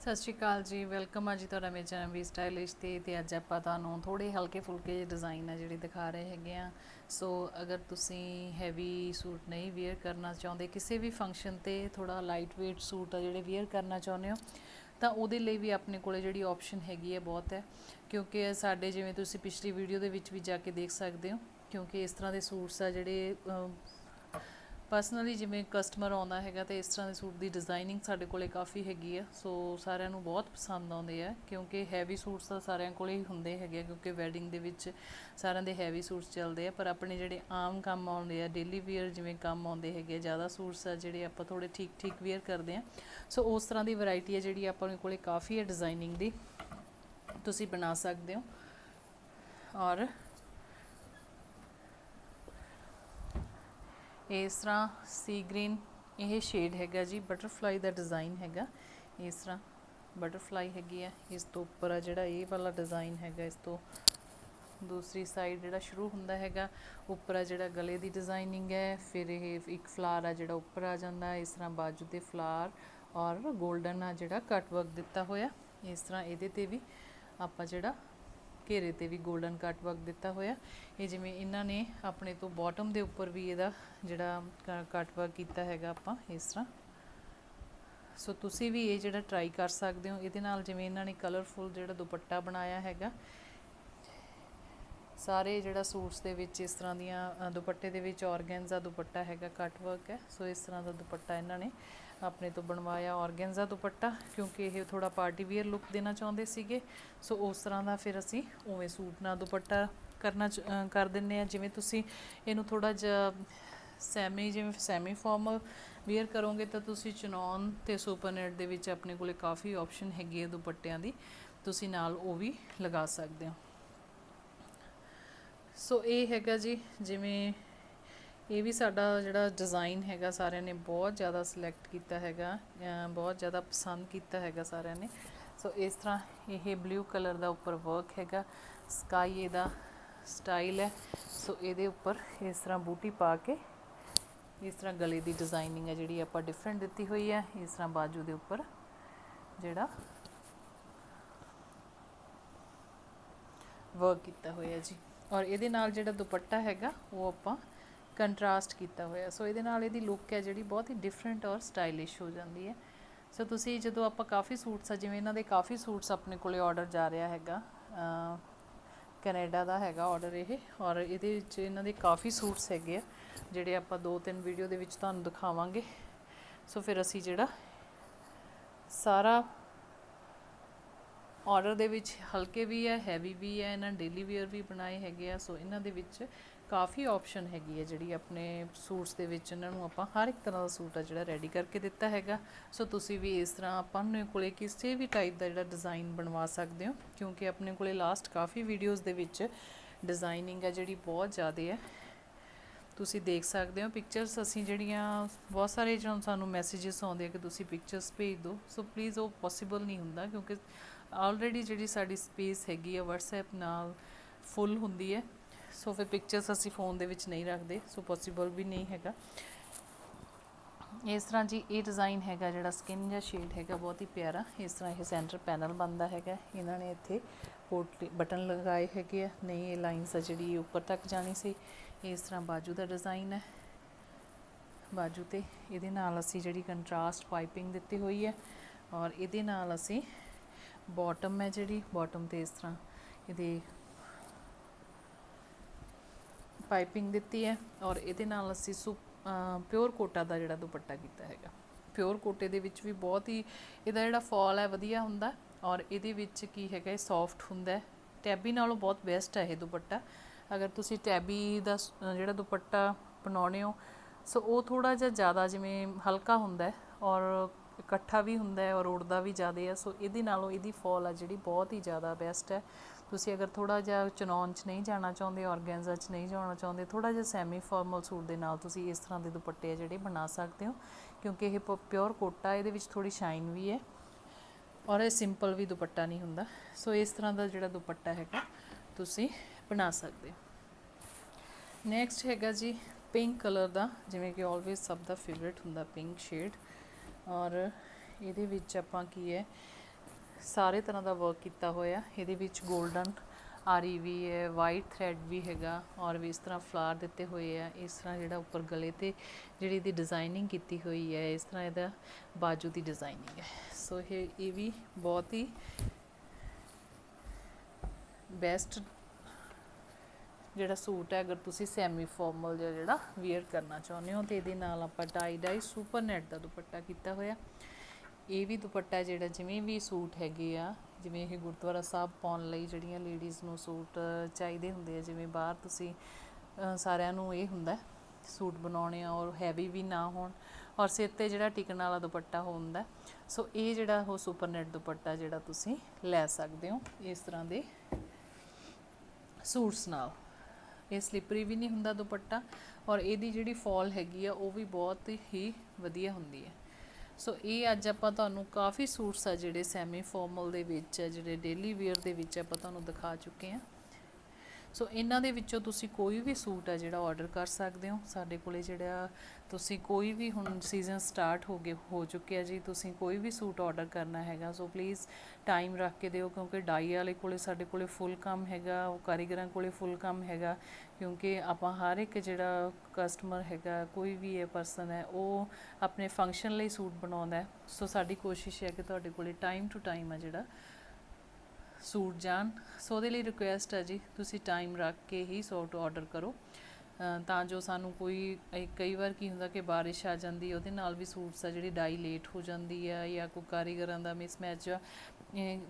ਸਤਿ ਸ਼੍ਰੀ ਅਕਾਲ ਜੀ ਵੈਲਕਮ ਆ ਜੀ ਤੁਹਾਡਾ ਮੇਰੇ ਚੈਨਲ ਵੀ ਸਟਾਈਲਿਸ਼ ਤੇ ਤੇ ਅੱਜ ਆਪਾਂ ਤੁਹਾਨੂੰ ਥੋੜੇ ਹਲਕੇ ਫੁਲਕੇ ਜਿਹੇ ਡਿਜ਼ਾਈਨ ਆ ਜਿਹੜੇ ਦਿਖਾ ਰਹੇ ਹੈਗੇ ਆ। ਸੋ ਅਗਰ ਤੁਸੀਂ ਹੈਵੀ ਸੂਟ ਨਹੀਂ ਵੇਅਰ ਕਰਨਾ ਚਾਹੁੰਦੇ, ਕਿਸੇ ਵੀ ਫੰਕਸ਼ਨ ਤੇ ਥੋੜਾ ਲਾਈਟ weight ਸੂਟ ਆ ਜਿਹੜੇ ਵੇਅਰ ਕਰਨਾ ਚਾਹੁੰਦੇ ਹੋ, ਤਾਂ ਉਹਦੇ ਲਈ ਵੀ ਆਪਣੇ ਕੋਲੇ ਜਿਹੜੀ ਆਪਸ਼ਨ ਹੈਗੀ ਹੈ ਬਹੁਤ ਹੈ। ਕਿਉਂਕਿ ਸਾਡੇ ਜਿਵੇਂ ਤੁਸੀਂ ਪਿਛਲੀ ਵੀਡੀਓ ਦੇ ਵਿੱਚ ਵੀ ਜਾ ਕੇ ਦੇਖ ਸਕਦੇ ਹੋ, ਕਿਉਂਕਿ ਇਸ ਤਰ੍ਹਾਂ ਦੇ ਸੂਟਸ ਆ ਜਿਹੜੇ ਪਰਸਨਲੀ ਜਿਵੇਂ ਕਸਟਮਰ ਆਉਂਦਾ ਹੈਗਾ ਤੇ ਇਸ ਤਰ੍ਹਾਂ ਦੇ ਸੂਟ ਦੀ ਡਿਜ਼ਾਈਨਿੰਗ ਸਾਡੇ ਕੋਲੇ ਕਾਫੀ ਹੈਗੀ ਆ ਸੋ ਸਾਰਿਆਂ ਨੂੰ ਬਹੁਤ ਪਸੰਦ ਆਉਂਦੇ ਆ, ਕਿਉਂਕਿ ਹੈਵੀ ਸੂਟਸ ਤਾਂ ਸਾਰਿਆਂ ਕੋਲੇ ਹੀ ਹੁੰਦੇ ਹੈਗੇ ਆ, ਕਿਉਂਕਿ ਵੈਡਿੰਗ ਦੇ ਵਿੱਚ ਸਾਰਿਆਂ ਦੇ ਹੈਵੀ ਸੂਟਸ ਚੱਲਦੇ ਆ, ਪਰ ਆਪਣੇ ਜਿਹੜੇ ਆਮ ਕੰਮ ਆਉਂਦੇ ਆ ਡੇਲੀ ਵੇਅਰ ਜਿਵੇਂ ਕੰਮ ਆਉਂਦੇ ਹੈਗੇ ਆ, ਜ਼ਿਆਦਾ ਸੂਟਸ ਆ ਜਿਹੜੇ ਆਪਾਂ ਥੋੜੇ ਠੀਕ ਠੀਕ ਵੇਅਰ ਕਰਦੇ ਆ ਸੋ ਉਸ ਤਰ੍ਹਾਂ ਦੀ ਵੈਰਾਈਟੀ ਹੈ ਜਿਹੜੀ ਆਪਾਂ ਕੋਲੇ ਕਾਫੀ ਹੈ ਡਿਜ਼ਾਈਨਿੰਗ ਦੀ, ਤੁਸੀਂ ਬਣਾ ਸਕਦੇ ਹੋ। ਔਰ ਇਸ ਤਰ੍ਹਾਂ ਸੀ ਗ੍ਰੀਨ ਇਹ ਸ਼ੇਡ ਹੈਗਾ ਜੀ ਬਟਰਫਲਾਈ ਦਾ ਡਿਜ਼ਾਈਨ ਹੈਗਾ। ਇਸ ਤਰ੍ਹਾਂ ਬਟਰਫਲਾਈ ਹੈਗੀ ਹੈ ਇਸ ਤੋਂ ਉੱਪਰ ਆ ਜਿਹੜਾ ਇਹ ਵਾਲਾ ਡਿਜ਼ਾਈਨ ਹੈਗਾ, ਇਸ ਤੋਂ ਦੂਸਰੀ ਸਾਈਡ ਜਿਹੜਾ ਸ਼ੁਰੂ ਹੁੰਦਾ ਹੈਗਾ, ਉੱਪਰ ਆ ਜਿਹੜਾ ਗਲੇ ਦੀ ਡਿਜ਼ਾਈਨਿੰਗ ਹੈ, ਫਿਰ ਇਹ ਇੱਕ ਫਲਾਰ ਆ ਜਿਹੜਾ ਉੱਪਰ ਆ ਜਾਂਦਾ, ਇਸ ਤਰ੍ਹਾਂ ਬਾਜੂ ਦੇ ਫਲਾਰ ਔਰ 골ਡਨ ਆ ਜਿਹੜਾ ਕਟ ਵਰਕ ਦਿੱਤਾ ਹੋਇਆ। ਇਸ ਤਰ੍ਹਾਂ ਇਹਦੇ ਤੇ ਵੀ ਆਪਾਂ ਜਿਹੜਾ ਘੇਰੇ ਤੇ ਵੀ 골ਡਨ ਕੱਟ ਵਰਕ ਦਿੱਤਾ ਹੋਇਆ। ਇਹ ਜਿਵੇਂ ਇਹਨਾਂ ਨੇ ਆਪਣੇ ਤੋਂ ਬਾਟਮ ਦੇ ਉੱਪਰ ਵੀ ਇਹਦਾ ਜਿਹੜਾ ਕੱਟ ਵਰਕ ਕੀਤਾ ਹੈਗਾ ਆਪਾਂ, ਇਸ ਤਰ੍ਹਾਂ। ਸੋ ਤੁਸੀਂ ਵੀ ਇਹ ਜਿਹੜਾ ਟਰਾਈ ਕਰ ਸਕਦੇ ਹੋ। ਇਹਦੇ ਨਾਲ ਜਿਵੇਂ ਇਹਨਾਂ ਨੇ ਕਲਰਫੁਲ ਜਿਹੜਾ ਦੁਪੱਟਾ ਬਣਾਇਆ ਹੈਗਾ ਸਾਰੇ ਜਿਹੜਾ ਸੂਟਸ ਦੇ ਵਿੱਚ ਇਸ ਤਰ੍ਹਾਂ ਦੀਆਂ ਦੁਪੱਟੇ ਦੇ ਵਿੱਚ ਔਰਗੈਂਜ਼ਾ ਦੁਪੱਟਾ ਹੈਗਾ ਕੱਟ ਵਰਕ ਹੈ। ਸੋ ਇਸ ਤਰ੍ਹਾਂ ਦਾ ਦੁਪੱਟਾ ਇਹਨਾਂ ਨੇ ਆਪਣੇ ਤੋਂ ਬਣਵਾਇਆ, ਔਰਗੈਂਜ਼ਾ ਦੁਪੱਟਾ, ਕਿਉਂਕਿ ਇਹ ਥੋੜਾ ਪਾਰਟੀ ਵੀਅਰ ਲੁੱਕ ਦੇਣਾ ਚਾਹੁੰਦੇ ਸੀਗੇ। ਸੋ ਉਸ ਤਰ੍ਹਾਂ ਦਾ ਫਿਰ ਅਸੀਂ ਉਵੇਂ ਸੂਟ ਨਾਲ ਦੁਪੱਟਾ ਕਰਨਾ ਚ- ਕਰ ਦਿੰਨੇ ਆ ਜਿਵੇਂ ਤੁਸੀਂ ਇਹਨੂੰ ਥੋੜਾ ਜਿਹਾ ਸੈਮੀ ਜਿਵੇਂ ਸੈਮੀ ਫਾਰਮਲ ਵੇਅਰ ਕਰੋਗੇ ਤਾਂ ਤੁਸੀਂ ਚਨੌਨ ਤੇ ਸੁਪਰਨੈਟ ਦੇ ਵਿੱਚ ਆਪਣੇ ਕੋਲੇ ਕਾਫੀ ਆਪਸ਼ਨ ਹੈਗੀ ਹੈ ਦੁਪੱਟਿਆਂ ਦੀ। ਤੁਸੀਂ ਨਾਲ ਉਹ ਵੀ ਲਗਾ ਸਕਦੇ ਹੋ। ਸੋ ਇਹ ਹੈਗਾ ਜੀ, ਜਿਵੇਂ ਇਹ ਵੀ ਸਾਡਾ ਜਿਹੜਾ ਡਿਜ਼ਾਈਨ ਹੈਗਾ ਸਾਰਿਆਂ ਨੇ ਬਹੁਤ ਜ਼ਿਆਦਾ ਸਿਲੈਕਟ ਕੀਤਾ ਹੈਗਾ ਬਹੁਤ ਜ਼ਿਆਦਾ ਪਸੰਦ ਕੀਤਾ ਹੈਗਾ ਸਾਰਿਆਂ ਨੇ। ਸੋ ਇਸ ਤਰ੍ਹਾਂ ਇਹ ਬਲੂ ਕਲਰ ਦਾ ਉੱਪਰ ਵਰਕ ਹੈਗਾ ਸਕਾਈ ਇਹਦਾ ਸਟਾਈਲ ਹੈ। ਸੋ ਇਹਦੇ ਉੱਪਰ ਇਸ ਤਰ੍ਹਾਂ ਬੂਟੀ ਪਾ ਕੇ, ਇਸ ਤਰ੍ਹਾਂ ਗਲੇ ਦੀ ਡਿਜ਼ਾਈਨਿੰਗ ਹੈ ਜਿਹੜੀ ਆਪਾਂ ਡਿਫਰੈਂਟ ਦਿੱਤੀ ਹੋਈ ਹੈ, ਇਸ ਤਰ੍ਹਾਂ ਬਾਜੂ ਦੇ ਉੱਪਰ ਜਿਹੜਾ ਵਰਕ ਕੀਤਾ ਹੋਇਆ ਜੀ। ਔਰ ਇਹਦੇ ਨਾਲ ਜਿਹੜਾ ਦੁਪੱਟਾ ਹੈਗਾ, ਉਹ ਆਪਾਂ ਕੰਟਰਾਸਟ ਕੀਤਾ ਹੋਇਆ। ਸੋ ਇਹਦੇ ਨਾਲ ਇਹਦੀ ਲੁੱਕ ਹੈ ਜਿਹੜੀ ਬਹੁਤ ਹੀ ਡਿਫਰੈਂਟ ਔਰ ਸਟਾਈਲਿਸ਼ ਹੋ ਜਾਂਦੀ ਹੈ। ਸੋ ਤੁਸੀਂ ਜਦੋਂ ਆਪਾਂ ਕਾਫੀ ਸੂਟਸ ਆ, ਜਿਵੇਂ ਇਹਨਾਂ ਦੇ ਕਾਫੀ ਸੂਟਸ ਆਪਣੇ ਕੋਲੇ ਆਰਡਰ ਜਾ ਰਿਹਾ ਹੈਗਾ ਕੈਨੇਡਾ ਦਾ ਹੈਗਾ ਆਰਡਰ ਇਹ, ਔਰ ਇਹਦੇ ਵਿੱਚ ਇਹਨਾਂ ਦੇ ਕਾਫੀ ਸੂਟਸ ਹੈਗੇ ਆ, ਜਿਹੜੇ ਆਪਾਂ ਦੋ ਤਿੰਨ ਵੀਡੀਓ ਦੇ ਵਿੱਚ ਤੁਹਾਨੂੰ ਦਿਖਾਵਾਂਗੇ। ਸੋ ਫਿਰ ਅਸੀਂ ਜਿਹੜਾ ਸਾਰਾ ਆਰਡਰ ਦੇ ਵਿੱਚ ਹਲਕੇ ਵੀ ਹੈ ਹੈਵੀ ਵੀ ਹੈ, ਇਹਨਾਂ ਡੇਲੀ ਵੇਅਰ ਵੀ ਬਣਾਏ ਹੈਗੇ ਆ ਸੋ ਇਹਨਾਂ ਦੇ ਵਿੱਚ ਕਾਫੀ ਆਪਸ਼ਨ ਹੈਗੀ ਹੈ ਜਿਹੜੀ ਆਪਣੇ ਸੂਟਸ ਦੇ ਵਿੱਚ ਇਹਨਾਂ ਨੂੰ ਆਪਾਂ ਹਰ ਇੱਕ ਤਰ੍ਹਾਂ ਦਾ ਸੂਟ ਆ ਜਿਹੜਾ ਰੈਡੀ ਕਰਕੇ ਦਿੱਤਾ ਹੈਗਾ। ਸੋ ਤੁਸੀਂ ਵੀ ਇਸ ਤਰ੍ਹਾਂ ਆਪਾਂ ਨੂੰ ਕੋਲੇ ਕਿਸੇ ਵੀ ਟਾਈਪ ਦਾ ਜਿਹੜਾ ਡਿਜ਼ਾਈਨ ਬਣਵਾ ਸਕਦੇ ਹੋ, ਕਿਉਂਕਿ ਆਪਣੇ ਕੋਲੇ ਲਾਸਟ ਕਾਫੀ ਵੀਡੀਓਜ਼ ਦੇ ਵਿੱਚ ਡਿਜ਼ਾਈਨਿੰਗ ਹੈ ਜਿਹੜੀ ਬਹੁਤ ਜ਼ਿਆਦਾ ਹੈ। ਤੁਸੀਂ ਦੇਖ ਸਕਦੇ ਹੋ ਪਿਕਚਰਸ ਅਸੀਂ ਜਿਹੜੀਆਂ ਬਹੁਤ ਸਾਰੇ ਜਦੋਂ ਸਾਨੂੰ ਮੈਸੇजेस ਆਉਂਦੇ ਆ ਕਿ ਤੁਸੀਂ ਪਿਕਚਰਸ ਭੇਜ ਦਿਓ। ਸੋ ਪਲੀਜ਼ ਉਹ ਪੋਸੀਬਲ ਨਹੀਂ ਹੁੰਦਾ ਕਿਉਂਕਿ ਆਲਰੇਡੀ ਜਿਹੜੀ ਸਾਡੀ ਸਪੇਸ ਹੈਗੀ ਆ WhatsApp ਨਾਲ ਫੁੱਲ ਹੁੰਦੀ ਹੈ। ਸੋ ਫਿਰ ਪਿਕਚਰਸ ਅਸੀਂ ਫੋਨ ਦੇ ਵਿੱਚ ਨਹੀਂ ਰੱਖਦੇ ਸੋ ਪੋਸੀਬਲ ਵੀ ਨਹੀਂ ਹੈਗਾ। ਇਸ ਤਰ੍ਹਾਂ ਜੀ ਇਹ ਡਿਜ਼ਾਈਨ ਹੈਗਾ ਜਿਹੜਾ ਸਕਿਨ ਜਾਂ ਸ਼ੇਡ ਹੈਗਾ ਬਹੁਤ ਹੀ ਪਿਆਰਾ। ਇਸ ਤਰ੍ਹਾਂ ਇਹ ਸੈਂਟਰ ਪੈਨਲ ਬਣਦਾ ਹੈਗਾ। ਇਹਨਾਂ ਨੇ ਇੱਥੇ ਪੋਰਟ ਬਟਨ ਲਗਾਏ ਹੈਗੇ ਆ। ਨਹੀਂ, ਇਹ ਲਾਈਨਸ ਆ ਜਿਹੜੀ ਉੱਪਰ ਤੱਕ ਜਾਣੀ ਸੀ। ਇਸ ਤਰ੍ਹਾਂ ਬਾਜੂ ਦਾ ਡਿਜ਼ਾਈਨ ਹੈ। ਬਾਜੂ ਤੇ ਇਹਦੇ ਨਾਲ ਅਸੀਂ ਜਿਹੜੀ ਕੰਟਰਾਸਟ ਪਾਈਪਿੰਗ ਦਿੱਤੀ ਹੋਈ ਹੈ ਔਰ ਇਹਦੇ ਨਾਲ ਅਸੀਂ ਬਾਟਮ ਹੈ ਜਿਹੜੀ ਬਾਟਮ ਤੇ ਇਸ ਤਰ੍ਹਾਂ ਇਹਦੇ ਪਾਈਪਿੰਗ ਦਿੱਤੀ ਹੈ ਔਰ ਇਹਦੇ ਨਾਲ ਅਸੀਂ ਸੁ ਪਿਓਰ ਕੋਟਾ ਦਾ ਜਿਹੜਾ ਦੁਪੱਟਾ ਕੀਤਾ ਹੈਗਾ। ਪਿਓਰ ਕੋਟੇ ਦੇ ਵਿੱਚ ਵੀ ਬਹੁਤ ਹੀ, ਇਹਦਾ ਜਿਹੜਾ ਫਾਲ ਹੈ ਵਧੀਆ ਹੁੰਦਾ ਔਰ ਇਹਦੇ ਵਿੱਚ ਕੀ ਹੈਗਾ, ਇਹ ਸੌਫਟ ਹੁੰਦਾ ਹੈ। ਟੈਬੀ ਨਾਲੋਂ ਬਹੁਤ ਬੈਸਟ ਹੈ ਇਹ ਦੁਪੱਟਾ। ਅਗਰ ਤੁਸੀਂ ਟੈਬੀ ਦਾ ਜਿਹੜਾ ਦੁਪੱਟਾ ਬਣਾਉਣੇ ਹੋ, ਸੋ ਉਹ ਥੋੜਾ ਜਿਹਾ ਜ਼ਿਆਦਾ ਜਿਵੇਂ ਹਲਕਾ ਹੁੰਦਾ ਹੈ ਔਰ ਇਕੱਠਾ ਵੀ ਹੁੰਦਾ ਹੈ ਔਰ ਉੜਦਾ ਵੀ ਜ਼ਿਆਦਾ ਹੈ, ਸੋ ਇਹਦੇ ਨਾਲੋਂ ਇਹਦੀ ਫਾਲ ਆ ਜਿਹੜੀ ਬਹੁਤ ਹੀ ਜ਼ਿਆਦਾ ਬੈਸਟ ਹੈ। ਤੁਸੀਂ ਅਗਰ ਥੋੜਾ ਜਿਹਾ ਚਨੌਨ 'ਚ ਨਹੀਂ ਜਾਣਾ ਚਾਹੁੰਦੇ, ਔਰਗੈਂਜ਼ਾ 'ਚ ਨਹੀਂ ਜਾਣਾ ਚਾਹੁੰਦੇ ਥੋੜਾ ਜਿਹਾ ਸੈਮੀ ਫਾਰਮਲ ਸੂਟ ਦੇ ਨਾਲ ਤੁਸੀਂ ਇਸ ਤਰ੍ਹਾਂ ਦੇ ਦੁਪੱਟੇ ਆ ਜਿਹੜੇ ਬਣਾ ਸਕਦੇ ਹੋ, ਕਿਉਂਕਿ ਇਹ ਪਿਓਰ ਕੋਟਾ ਇਹਦੇ ਵਿੱਚ ਥੋੜੀ ਸ਼ਾਈਨ ਵੀ ਹੈ ਔਰ ਇਹ ਸਿੰਪਲ ਵੀ ਦੁਪੱਟਾ ਨਹੀਂ ਹੁੰਦਾ। ਸੋ ਇਸ ਤਰ੍ਹਾਂ ਦਾ ਜਿਹੜਾ ਦੁਪੱਟਾ ਹੈਗਾ, ਤੁਸੀਂ ਬਣਾ ਸਕਦੇ ਹੋ। ਨੈਕਸਟ ਹੈਗਾ ਜੀ ਪਿੰਕ ਕਲਰ ਦਾ, ਜਿਵੇਂ ਕਿ ਆਲਵੇਸ ਸਭ ਦਾ ਫੇਵਰਿਟ ਹੁੰਦਾ ਪਿੰਕ ਸ਼ੇਡ ਔਰ ਇਹਦੇ ਵਿੱਚ ਆਪਾਂ ਕੀ ਹੈ, ਸਾਰੇ ਤਰ੍ਹਾਂ ਦਾ ਵਰਕ ਕੀਤਾ ਹੋਇਆ। ਇਹਦੇ ਵਿੱਚ 골ਡਨ ਆਰੀ ਵੀ ਹੈ ਵਾਈਟ ਥ੍ਰੈਡ ਵੀ ਹੈਗਾ ਔਰ ਵੀ ਇਸ ਤਰ੍ਹਾਂ ਫਲਾਰ ਦਿੱਤੇ ਹੋਏ ਆ। ਇਸ ਤਰ੍ਹਾਂ ਜਿਹੜਾ ਉੱਪਰ ਗਲੇ ਤੇ ਜਿਹੜੀ ਇਹਦੀ ਡਿਜ਼ਾਈਨਿੰਗ ਕੀਤੀ ਹੋਈ ਹੈ, ਇਸ ਤਰ੍ਹਾਂ ਇਹਦਾ ਬਾਜੂ ਦੀ ਡਿਜ਼ਾਈਨਿੰਗ ਹੈ। ਸੋ ਇਹ ਇਹ ਵੀ ਬਹੁਤ ਹੀ ਬੈਸਟ ਜਿਹੜਾ ਸੂਟ ਹੈ, ਅਗਰ ਤੁਸੀਂ ਸੈਮੀ ਫਾਰਮਲ ਜਿਹਾ ਜਿਹੜਾ ਵੇਅਰ ਕਰਨਾ ਚਾਹੁੰਦੇ ਹੋ, ਤੇ ਇਹਦੇ ਨਾਲ ਆਪਾਂ ਟਾਈ ਡਾਈ ਸੁਪਰ ਨੈਟ ਦਾ ਦੁਪੱਟਾ ਕੀਤਾ ਹੋਇਆ। ਇਹ ਵੀ ਦੁਪੱਟਾ ਜਿਹੜਾ ਜਿਵੇਂ ਵੀ ਸੂਟ ਹੈਗੇ ਆ, ਜਿਵੇਂ ਇਹ ਗੁਰਦੁਆਰਾ ਸਾਹਿਬ ਪਾਉਣ ਲਈ ਜਿਹੜੀਆਂ ਲੇਡੀਜ਼ ਨੂੰ ਸੂਟ ਚਾਹੀਦੇ ਹੁੰਦੇ ਆ, ਜਿਵੇਂ ਬਾਹਰ ਤੁਸੀਂ ਸਾਰਿਆਂ ਨੂੰ ਇਹ ਹੁੰਦਾ ਸੂਟ ਬਣਾਉਣੇ ਆ ਔਰ ਹੈਵੀ ਵੀ ਨਾ ਹੋਣ, ਔਰ ਸਿਰ ਤੇ ਜਿਹੜਾ ਟਿਕਣ ਵਾਲਾ ਦੁਪੱਟਾ ਹੁੰਦਾ ਸੋ ਇਹ ਜਿਹੜਾ ਉਹ ਸੁਪਰ ਨੈਟ ਦੁਪੱਟਾ ਜਿਹੜਾ ਤੁਸੀਂ ਲੈ ਸਕਦੇ ਹੋ ਇਸ ਤਰ੍ਹਾਂ ਦੇ ਸੂਟਸ ਨਾਲ। ਇਹ ਸਲਿਪਰੀ ਵੀ ਨਹੀਂ ਹੁੰਦਾ ਦੁਪੱਟਾ ਔਰ ਇਹਦੀ ਜਿਹੜੀ ਫਾਲ ਹੈਗੀ ਆ, ਉਹ ਵੀ ਬਹੁਤ ਹੀ ਵਧੀਆ ਹੁੰਦੀ ਹੈ। ਸੋ ਇਹ ਅੱਜ ਆਪਾਂ ਤੁਹਾਨੂੰ ਕਾਫੀ ਸੂਟਸ ਆ ਜਿਹੜੇ ਸੈਮੀ ਫਾਰਮਲ ਦੇ ਵਿੱਚ ਆ, ਜਿਹੜੇ ਡੇਲੀ ਵੇਅਰ ਦੇ ਵਿੱਚ ਆਪਾਂ ਤੁਹਾਨੂੰ ਦਿਖਾ ਚੁੱਕੇ ਹਾਂ ਸੋ ਇਹਨਾਂ ਦੇ ਵਿੱਚੋਂ ਤੁਸੀਂ ਕੋਈ ਵੀ ਸੂਟ ਆ ਜਿਹੜਾ ਆਰਡਰ ਕਰ ਸਕਦੇ ਹੋ। ਸਾਡੇ ਕੋਲੇ ਜਿਹੜਾ ਤੁਸੀਂ ਕੋਈ ਵੀ ਹੁਣ ਸੀਜ਼ਨ ਸਟਾਰਟ ਹੋ ਗਏ, ਹੋ ਚੁੱਕਿਆ ਜੀ, ਤੁਸੀਂ ਕੋਈ ਵੀ ਸੂਟ ਆਰਡਰ ਕਰਨਾ ਹੈਗਾ। ਸੋ ਪਲੀਜ਼ ਟਾਈਮ ਰੱਖ ਕੇ ਦਿਓ, ਕਿਉਂਕਿ ਡਾਈ ਵਾਲੇ ਕੋਲੇ ਸਾਡੇ ਕੋਲੇ ਫੁੱਲ ਕੰਮ ਹੈਗਾ, ਉਹ ਕਾਰੀਗਰਾਂ ਕੋਲੇ ਫੁੱਲ ਕੰਮ ਹੈਗਾ, ਕਿਉਂਕਿ ਆਪਾਂ ਹਰ ਇੱਕ ਜਿਹੜਾ ਕਸਟਮਰ ਹੈਗਾ, ਕੋਈ ਵੀ ਇਹ ਪਰਸਨ ਹੈ, ਉਹ ਆਪਣੇ ਫੰਕਸ਼ਨ ਲਈ ਸੂਟ ਬਣਾਉਂਦਾ ਸੋ ਸਾਡੀ ਕੋਸ਼ਿਸ਼ ਹੈ ਕਿ ਤੁਹਾਡੇ ਕੋਲੇ ਟਾਈਮ ਟੂ ਟਾਈਮ ਆ ਜਿਹੜਾ ਸੂਟ ਜਾਣ। ਸੋ ਉਹਦੇ ਲਈ ਰਿਕੁਐਸਟ ਹੈ ਜੀ, ਤੁਸੀਂ ਟਾਈਮ ਰੱਖ ਕੇ ਹੀ ਸੂਟ ਆਰਡਰ ਕਰੋ। ਤਾਂ ਜੋ ਸਾਨੂੰ ਕੋਈ ਕਈ ਵਾਰ ਕੀ ਹੁੰਦਾ ਕਿ ਬਾਰਿਸ਼ ਆ ਜਾਂਦੀ ਉਹਦੇ ਨਾਲ ਵੀ ਸੂਟਸ ਆ ਜਿਹੜੀ ਡਾਈ ਲੇਟ ਹੋ ਜਾਂਦੀ ਆ ਜਾਂ ਕੋਈ ਕਾਰੀਗਰਾਂ ਦਾ ਮਿਸਮੈਚ ਆ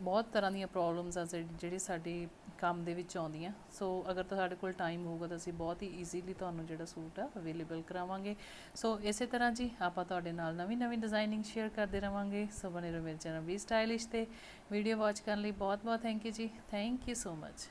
ਬਹੁਤ ਤਰ੍ਹਾਂ ਦੀਆਂ ਪ੍ਰੋਬਲਮਸ ਆ ਜਿਹੜੀ ਜਿਹੜੀ ਸਾਡੇ ਕੰਮ ਦੇ ਵਿੱਚ ਆਉਂਦੀਆਂ। ਸੋ ਅਗਰ ਤੁਹਾਡੇ ਕੋਲ ਟਾਈਮ ਹੋਊਗਾ ਤਾਂ ਅਸੀਂ ਬਹੁਤ ਹੀ ਈਜ਼ੀਲੀ ਤੁਹਾਨੂੰ ਜਿਹੜਾ ਸੂਟ ਆ ਅਵੇਲੇਬਲ ਕਰਾਵਾਂਗੇ। ਸੋ ਇਸੇ ਤਰ੍ਹਾਂ ਜੀ, ਆਪਾਂ ਤੁਹਾਡੇ ਨਾਲ ਨਵੀਂ ਨਵੀਂ ਡਿਜ਼ਾਈਨਿੰਗ ਸ਼ੇਅਰ ਕਰਦੇ ਰਵਾਂਗੇ। ਸੋ ਬਨੇ ਰਹੋ ਮੇਰੇ ਚੈਨਲ ਵੀ ਸਟਾਈਲਿਸ਼ ਤੇ। ਵੀਡੀਓ ਵਾਚ ਕਰਨ ਲਈ ਬਹੁਤ ਬਹੁਤ thank you ji. Thank you so much